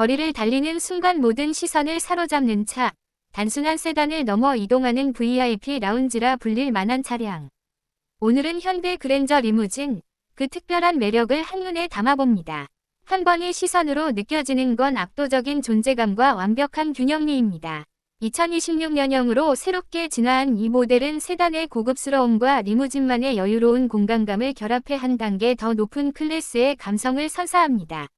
거리를 달리는 순간 모든 시선을 사로잡는 차. 단순한 세단을 넘어 이동하는 VIP 라운지라 불릴 만한 차량. 오늘은 현대 그랜저 리무진, 그 특별한 매력을 한눈에 담아봅니다. 한 번의 시선으로 느껴지는 건 압도적인 존재감과 완벽한 균형미입니다. 2026년형으로 새롭게 진화한 이 모델은 세단의 고급스러움과 리무진만의 여유로운 공간감을 결합해 한 단계 더 높은 클래스의 감성을 선사합니다.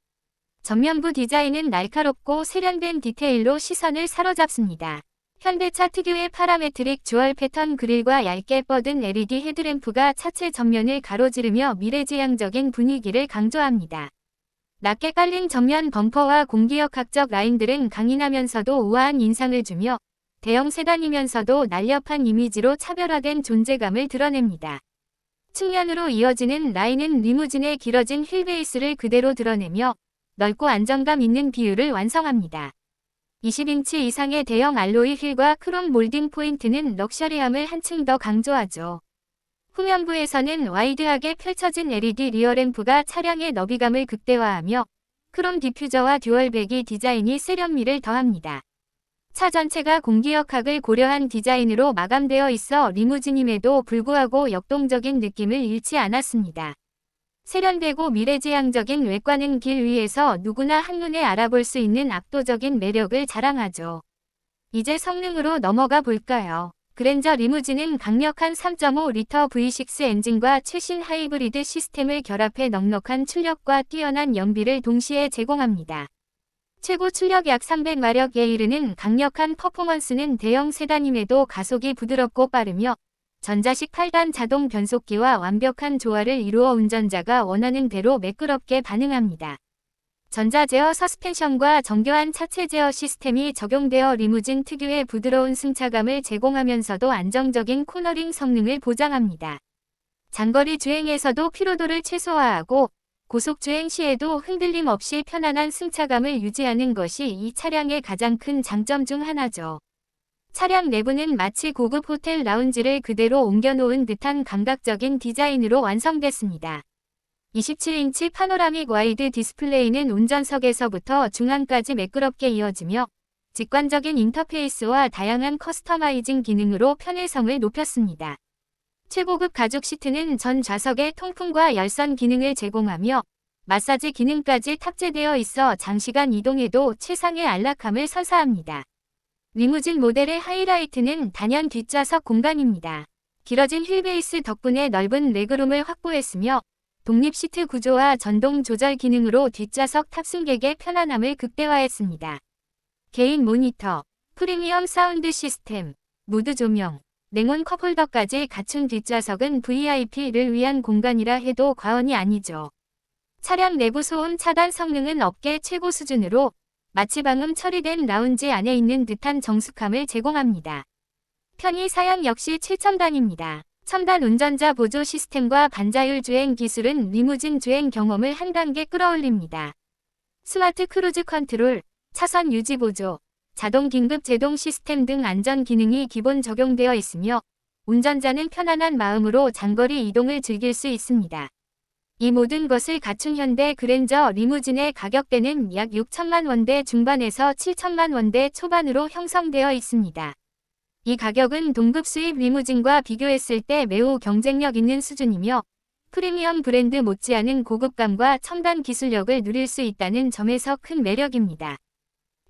전면부 디자인은 날카롭고 세련된 디테일로 시선을 사로잡습니다. 현대차 특유의 파라메트릭 주얼 패턴 그릴과 얇게 뻗은 LED 헤드램프가 차체 전면을 가로지르며 미래지향적인 분위기를 강조합니다. 낮게 깔린 전면 범퍼와 공기역학적 라인들은 강인하면서도 우아한 인상을 주며 대형 세단이면서도 날렵한 이미지로 차별화된 존재감을 드러냅니다. 측면으로 이어지는 라인은 리무진의 길어진 휠베이스를 그대로 드러내며 넓고 안정감 있는 비율을 완성합니다. 20인치 이상의 대형 알로이 휠과 크롬 몰딩 포인트는 럭셔리함을 한층 더 강조하죠. 후면부에서는 와이드하게 펼쳐진 LED 리어램프가 차량의 너비감을 극대화하며 크롬 디퓨저와 듀얼배기 디자인이 세련미를 더합니다. 차 전체가 공기역학을 고려한 디자인으로 마감되어 있어 리무진임에도 불구하고 역동적인 느낌을 잃지 않았습니다. 세련되고 미래지향적인 외관은 길 위에서 누구나 한눈에 알아볼 수 있는 압도적인 매력을 자랑하죠. 이제 성능으로 넘어가 볼까요? 그랜저 리무진은 강력한 3.5리터 V6 엔진과 최신 하이브리드 시스템을 결합해 넉넉한 출력과 뛰어난 연비를 동시에 제공합니다. 최고 출력 약 300마력에 이르는 강력한 퍼포먼스는 대형 세단임에도 가속이 부드럽고 빠르며 전자식 8단 자동 변속기와 완벽한 조화를 이루어 운전자가 원하는 대로 매끄럽게 반응합니다. 전자 제어 서스펜션과 정교한 차체 제어 시스템이 적용되어 리무진 특유의 부드러운 승차감을 제공하면서도 안정적인 코너링 성능을 보장합니다. 장거리 주행에서도 피로도를 최소화하고 고속 주행 시에도 흔들림 없이 편안한 승차감을 유지하는 것이 이 차량의 가장 큰 장점 중 하나죠. 차량 내부는 마치 고급 호텔 라운지를 그대로 옮겨놓은 듯한 감각적인 디자인으로 완성됐습니다. 27인치 파노라믹 와이드 디스플레이는 운전석에서부터 중앙까지 매끄럽게 이어지며 직관적인 인터페이스와 다양한 커스터마이징 기능으로 편의성을 높였습니다. 최고급 가죽 시트는 전 좌석에 통풍과 열선 기능을 제공하며 마사지 기능까지 탑재되어 있어 장시간 이동에도 최상의 안락함을 선사합니다. 리무진 모델의 하이라이트는 단연 뒷좌석 공간입니다. 길어진 휠베이스 덕분에 넓은 레그룸을 확보했으며 독립 시트 구조와 전동 조절 기능으로 뒷좌석 탑승객의 편안함을 극대화했습니다. 개인 모니터, 프리미엄 사운드 시스템, 무드 조명, 냉온 컵홀더까지 갖춘 뒷좌석은 VIP를 위한 공간이라 해도 과언이 아니죠. 차량 내부 소음 차단 성능은 업계 최고 수준으로 마치 방음 처리된 라운지 안에 있는 듯한 정숙함을 제공합니다. 편의 사양 역시 최첨단입니다. 첨단 운전자 보조 시스템과 반자율 주행 기술은 리무진 주행 경험을 한 단계 끌어올립니다. 스마트 크루즈 컨트롤, 차선 유지 보조, 자동 긴급 제동 시스템 등 안전 기능이 기본 적용되어 있으며 운전자는 편안한 마음으로 장거리 이동을 즐길 수 있습니다. 이 모든 것을 갖춘 현대 그랜저 리무진의 가격대는 약 6천만 원대 중반에서 7천만 원대 초반으로 형성되어 있습니다. 이 가격은 동급 수입 리무진과 비교했을 때 매우 경쟁력 있는 수준이며 프리미엄 브랜드 못지않은 고급감과 첨단 기술력을 누릴 수 있다는 점에서 큰 매력입니다.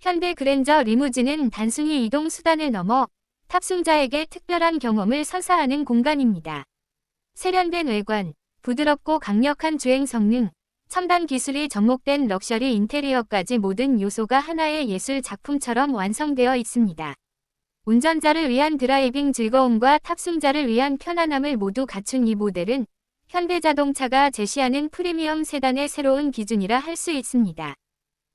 현대 그랜저 리무진은 단순히 이동 수단을 넘어 탑승자에게 특별한 경험을 선사하는 공간입니다. 세련된 외관, 부드럽고 강력한 주행 성능, 첨단 기술이 접목된 럭셔리 인테리어까지 모든 요소가 하나의 예술 작품처럼 완성되어 있습니다. 운전자를 위한 드라이빙 즐거움과 탑승자를 위한 편안함을 모두 갖춘 이 모델은 현대자동차가 제시하는 프리미엄 세단의 새로운 기준이라 할 수 있습니다.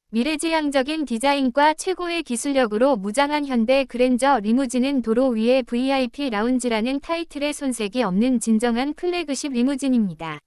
미래지향적인 디자인과 최고의 기술력으로 무장한 현대 그랜저 리무진은 도로 위에 VIP 라운지라는 타이틀의 손색이 없는 진정한 플래그십 리무진입니다.